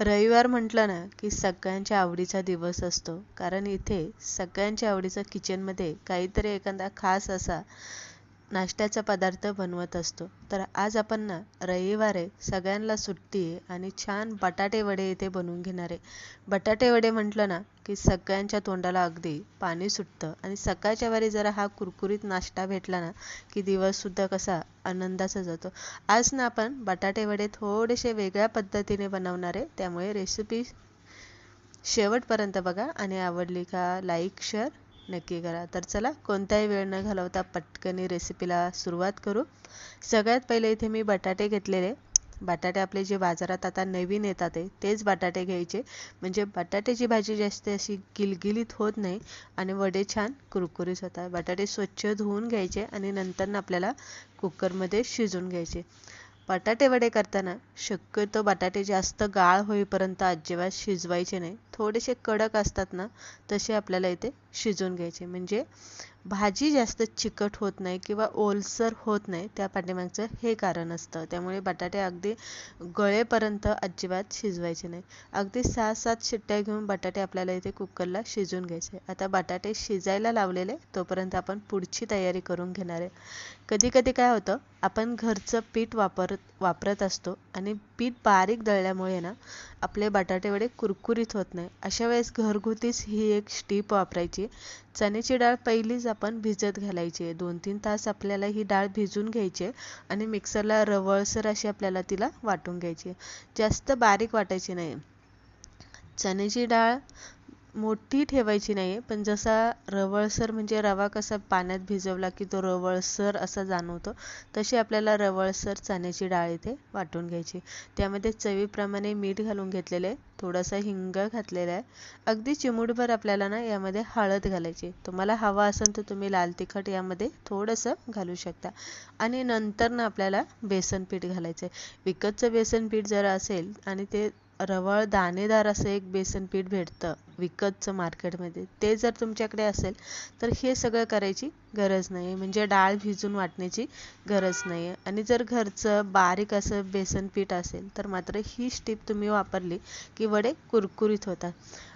रविवार म्हटलं ना की सगळ्यांच्या आवडीचा दिवस असतो. कारण इथे सगळ्यांच्या आवडीचा किचनमध्ये काहीतरी एखादा खास असा नाश्त्याचा पदार्थ बनवत असतो. तर आज आपण ना रविवार आहे सगळ्यांना सुट्टी आहे आणि छान बटाटे वडे इथे बनवून घेणार आहे. बटाटे वडे म्हटलं ना की सगळ्यांच्या तोंडाला अगदी पाणी सुटतं. आणि सकाळच्या वारी जरा हा कुरकुरीत नाश्ता भेटला ना की दिवससुद्धा कसा आनंदाचा जातो. आज ना आपण बटाटे वडे थोडेसे वेगळ्या पद्धतीने बनवणार आहे. त्यामुळे रेसिपी शेवटपर्यंत बघा आणि आवडली का लाईक शेअर नक्की करा. तर चला कोणताही वेळ न घालवता पटकनी रेसिपीला सुरुवात करू. सगळ्यात पहिले इथे मी बटाटे घेतलेले. बटाटे आपले जे बाजारात आता नवीन येतात आहे तेच बटाटे घ्यायचे. म्हणजे बटाट्याची भाजी जास्त अशी गिलगिलीत होत नाही आणि वडे छान कुरकुरीत होतात. बटाटे स्वच्छ धुवून घ्यायचे आणि नंतर आपल्याला कुकरमध्ये शिजवून घ्यायचे. बटाटे वडे करताना शक्यतो बटाटे जास्त गाळ होईपर्यंत अजिबात शिजवायचे नाही. थोडेसे कडक असतात ना तसे आपल्याला इथे शिजवून घ्यायचे. म्हणजे भाजी जास्त चिकट होत नाही किंवा ओलसर होत नाही त्या पाठीमागचं हे कारण असतं. त्यामुळे बटाटे अगदी गळेपर्यंत अजिबात शिजवायचे नाही. अगदी सहा सात शिट्ट्या घेऊन बटाटे आपल्याला इथे कुकरला शिजवून घ्यायचे. आता बटाटे शिजायला लावलेले तोपर्यंत आपण पुढची तयारी करून घेणार आहे. कधी कधी काय होतं आपण घरचं पीठ वापरत वापरत असतो आणि पीठ बारीक दळल्यामुळे ना आपले बटाटेवडे कुरकुरीत होत नाही. अशा वेळेस घरगुतीच ही एक स्टीप वापरायची. चण्याची डाळ पहिलीच आपण भिजत घालायची. दोन तीन तास आपल्याला ही डाळ भिजून घ्यायची आणि मिक्सरला रवळसर अशी आपल्याला तिला वाटून घ्यायची. जास्त बारीक वाटायची नाही. चण्याची डाळ मोठी ठेवायची नाही आहे पण जसा रवळसर म्हणजे रवा कसा पाण्यात भिजवला की तो रवळसर असा जाणवतो तशी आपल्याला रवळसर चण्याची डाळ इथे वाटून घ्यायची. त्यामध्ये चवीप्रमाणे मीठ घालून घेतलेलं आहे. थोडासा हिंग घातलेला आहे. अगदी चिमूटभर आपल्याला ना यामध्ये हळद घालायची. तुम्हाला हवा असेल तर तुम्ही लाल तिखट यामध्ये थोडंसं घालू शकता. आणि नंतर ना आपल्याला बेसन पीठ घालायचं आहे विकतचं बेसन पीठ जर असेल आणि ते रवळ दाणेदार असं एक बेसन पीठ भेटतं विकतचं मार्केटमध्ये. ते जर तुमच्याकडे असेल तर हे सगळं करायची गरज नाही म्हणजे डाळ भिजून वाटण्याची गरज नाही आहे आणि जर घरचं बारीक असं बेसन पीठ असेल तर मात्र ही स्टीप तुम्ही वापरली की वडे कुरकुरीत होतात.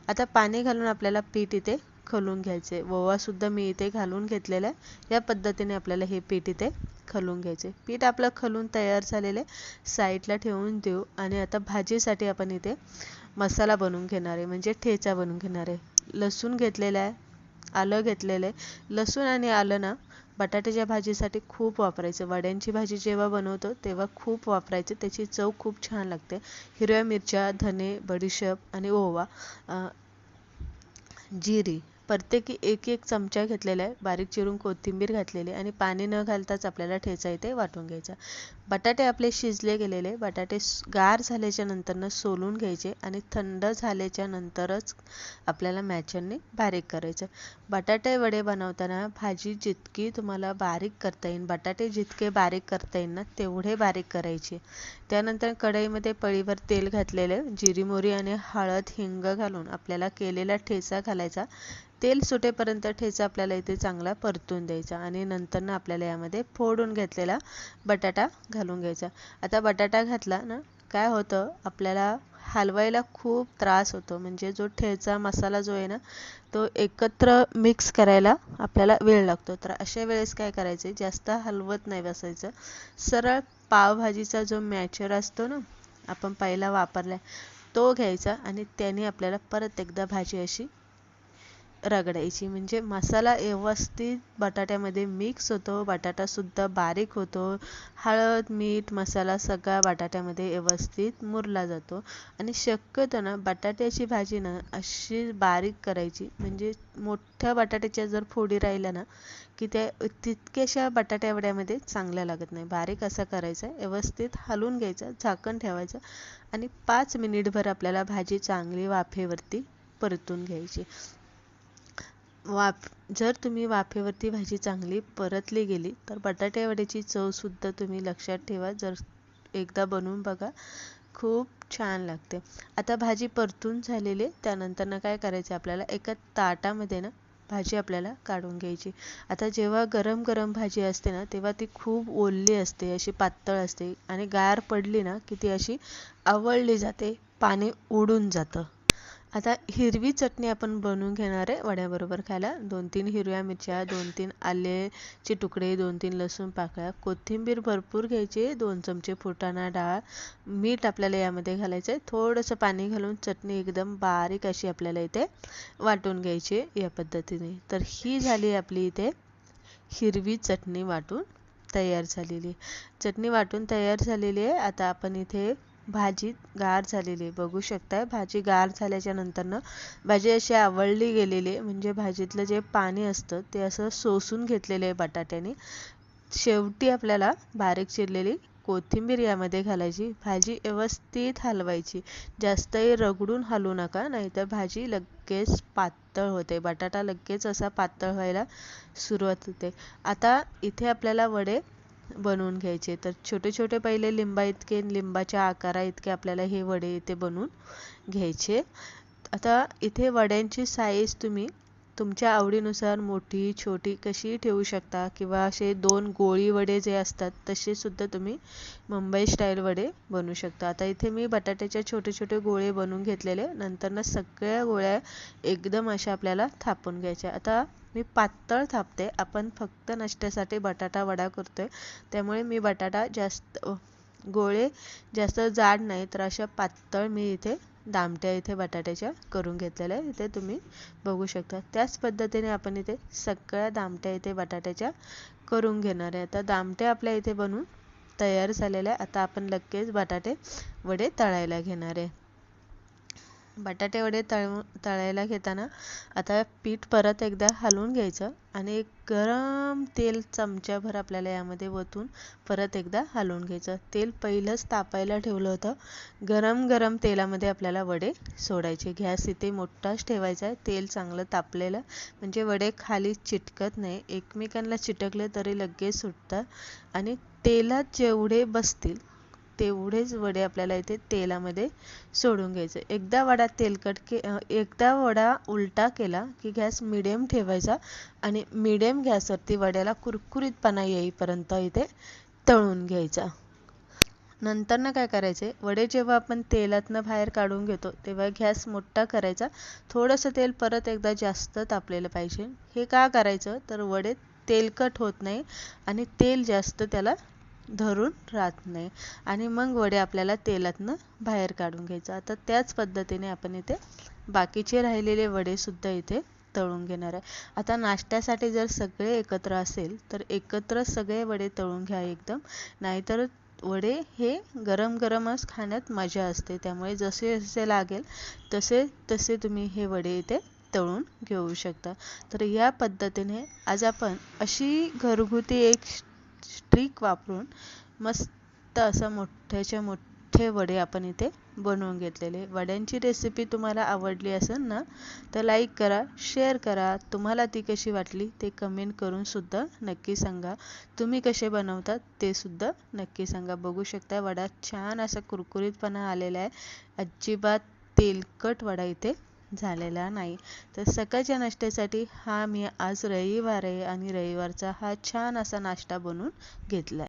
आता पाणी घालून आपल्याला पीठ इथे खलून घ्यायचे. ओवासुद्धा मी इथे घालून घेतलेला आहे. या पद्धतीने आपल्याला हे पीठ इथे खलून घ्यायचे. पीठ आपलं खलून तयार झालेले साईडला ठेवून देऊ. आणि आता भाजीसाठी आपण इथे मसाला बनवून घेणार आहे. म्हणजे ठेचा बनवून घेणार आहे. लसूण घेतलेला आहे. आलं घेतलेलं आहे. लसूण आणि आलं ना बटाट्याच्या भाजीसाठी खूप वापरायचं. वड्यांची भाजी जेव्हा बनवतो तेव्हा खूप वापरायचं. त्याची चव खूप छान लागते. हिरव्या मिरच्या धने बडीशेप आणि ओवा जिरी. प्रत्येकी एक एक चमचा घेतलेला आहे. बारीक चिरून कोथिंबीर घातलेली आणि पाणी न घालताच आपल्याला ठेचा इथे वाटून घ्यायचा. बटाटे आपले शिजले गेलेले बटाटे गार झाल्याच्या नंतरनं सोलून घ्यायचे आणि थंड झाल्याच्या नंतरच आपल्याला मॅचरने बारीक करायचं. बटाटे वडे बनवताना भाजी जितकी तुम्हाला बारीक करता येईल बटाटे जितके बारीक करता येईल ना तेवढे बारीक करायचे. त्यानंतर कढईमध्ये पळीवर तेल घातलेले जिरी मोरी आणि हळद हिंग घालून आपल्याला केलेला ठेचा घालायचा. तेल सुटेपर्यंत ठेचा आपल्याला इथे चांगला परतून द्यायचा आणि नंतर आपल्याला यामध्ये फोडून घेतलेला बटाटा घालून घ्यायचा आता बटाटा घातला ना काय होतं आपल्याला हलवायला खूप त्रास होतो. म्हणजे जो ठेचा मसाला जो आहे ना तो एकत्र मिक्स करायला आपल्याला वेळ लागतो. तर अशा वेळेस काय करायचं जास्त हलवत नाही बसायचं. सरळ पावभाजीचा जो मॅचर असतो ना आपण पहिला वापरला तो घ्यायचा आणि त्याने आपल्याला परत एकदा भाजी अशी रगडायची. म्हणजे मसाला व्यवस्थित बटाट्यामध्ये मिक्स होतो. बटाटासुद्धा बारीक होतो. हळद मीठ मसाला सगळा बटाट्यामध्ये व्यवस्थित मुरला जातो. आणि शक्यतो ना बटाट्याची भाजी ना अशी बारीक करायची. म्हणजे मोठ्या बटाट्याच्या जर फोडी राहिल्या ना की त्या तितक्याशा बटाट्यावड्यामध्ये चांगल्या लागत नाही. बारीक असा करायचा व्यवस्थित हलवून घ्यायचा झाकण ठेवायचं आणि पाच मिनिटभर आपल्याला भाजी चांगली वाफेवरती परतून घ्यायची. वाफ जर तुम्ही वाफेवरती भाजी चांगली परतली गेली तर बटाटेवड्याची चवसुद्धा तुम्ही लक्षात ठेवा. जर एकदा बनवून बघा खूप छान लागते. आता भाजी परतून झालेली त्यानंतर काय करायचं आपल्याला? एका ताटामध्ये ना भाजी आपल्याला काढून घ्यायची. आता जेव्हा गरम गरम भाजी असते ना तेव्हा ती खूप ओलली असते अशी पातळ असते आणि गार पडली ना की ती अशी आवळली जाते पाणी उडून जातं. आता हिरवी चटणी आपण बनवून घेणार आहे वड्याबरोबर खायला. दोन तीन हिरव्या मिरच्या दोन तीन आलेचे तुकडे दोन तीन लसूण पाकळ्या. कोथिंबीर भरपूर घ्यायची दोन चमचे फुटाणा डाळ. मीठ आपल्याला यामध्ये घालायचं आहे. थोडंसं पाणी घालून चटणी एकदम बारीक अशी आपल्याला इथे वाटून घ्यायची या पद्धतीने. तर ही झाली आपली इथे हिरवी चटणी वाटून तयार झालेली चटणी वाटून तयार झालेली आहे. आता आपण इथे भाजीत गार झालेली बघू शकताय भाजी गार झाल्याच्या नंतरनं भाजी अशी आवळली गेलेली आहे. म्हणजे भाजीतलं जे पाणी असतं ते असं सोसून घेतलेलं आहे बटाट्याने. शेवटी आपल्याला बारीक चिरलेली कोथिंबीर यामध्ये घालायची. भाजी व्यवस्थित हलवायची. जास्तही रगडून हलवू नका नाहीतर भाजी लगेच पातळ होते. बटाटा लगेच असा पातळ व्हायला सुरुवात होते. आता इथे आपल्याला वडे बनवून घ्यायचे. तर छोटे छोटे पहिले लिंबाइतके लिंबाच्या आकाराइतके आपल्याला हे वडे इथे बनवून घ्यायचे. आता इथे वड्यांची साईज तुम्ही तुमच्या आवडीनुसार मोठी छोटी कशी ठेवू शकता? किंवा असे दोन गोळी वडे जे असतात तसेसुद्धा तुम्ही मुंबई स्टाईल वडे बनवू शकता. आता इथे मी बटाट्याच्या छोटे छोटे गोळे बनवून घेतलेले. नंतर ना सगळ्या गोळ्या एकदम अशा आपल्याला थापून घ्यायच्या. आता मी पातळ थापते. आपण फक्त नाश्त्यासाठी बटाटा वडा करतोय. त्यामुळे मी बटाटा जास्त गोळे जास्त जाड नाही तर अशा पातळ मी इथे दामट्या इथे बटाट्याच्या करून घेतलेल्या आहे इथे तुम्ही बघू शकता. त्याच पद्धतीने आपण इथे सगळ्या दामट्या इथे बटाट्याच्या करून घेणार आहे. आता दामट्या आपल्या इथे बनवून तयार झालेल्या आता आपण लगेच बटाटे वडे तळायला घेणार आहे. बटाटे वडे तळ तळायला घेताना आता पीठ परत एकदा हलवून घ्यायचं आणि एक गरम तेल चमच्याभर आपल्याला यामध्ये ओतून परत एकदा हलवून घ्यायचं. तेल पहिलंच तापायला ठेवलं होतं. गरम गरम तेलामध्ये आपल्याला वडे सोडायचे. गॅस इथे मोठाच ठेवायचा आहे. तेल चांगलं तापलेलं म्हणजे वडे खाली चिटकत नाही. एकमेकांना चिटकले तरी लगेच सुटतात आणि तेलात जेवढे बसतील तेवढेच वडे आपल्याला इथे तेलामध्ये सोडून घ्यायचे. एकदा वडा तेलकट के एकदा वडा उलटा केला की गॅस मिडियम ठेवायचा आणि मिडियम गॅसवरती वड्याला कुरकुरीतपणा येईपर्यंत इथे तळून घ्यायचा. नंतर ना काय करायचे? वडे जेव्हा आपण तेलातनं बाहेर काढून घेतो तेव्हा गॅस मोठा करायचा. थोडंसं तेल परत एकदा जास्त तापलेलं पाहिजे. हे का करायचं? तर वडे तेलकट होत नाही आणि तेल जास्त त्याला धरून राहत नाही. आणि मग वडे आपल्याला तेलातनं बाहेर काढून घ्यायचं. आता त्याच पद्धतीने आपण इथे बाकीचे राहिलेले वडे सुद्धा इथे तळून घेणार आहे. आता नाश्त्यासाठी जर सगळे एकत्र असेल तर एकत्र सगळे वडे तळून घ्या एकदम. नाहीतर वडे हे गरम गरमच खाण्यात मजा असते. त्यामुळे जसे जसे लागेल तसे तसे तुम्ही हे वडे इथे तळून घेऊ शकता. तर या पद्धतीने आज आपण अशी घरगुती एक ट्रिक वापरून मस्त असं मोठ्याच्या मोठे वडे आपण इथे बनवून घेतलेले. वड्यांची रेसिपी तुम्हाला आवडली असेल ना तर लाईक करा शेअर करा. तुम्हाला ती कशी वाटली ते कमेंट करून सुद्धा नक्की सांगा. तुम्ही कसे बनवतात ते सुद्धा नक्की सांगा. बघू शकता वडा छान असा कुरकुरीतपणा आलेला आहे. अजिबात तेलकट वडा इथे झालेला नाही. तर सकाळच्या नाश्त्यासाठी हा मी आज रविवार आहे आणि रविवारचा हा छान असा नाश्ता बनवून घेतला आहे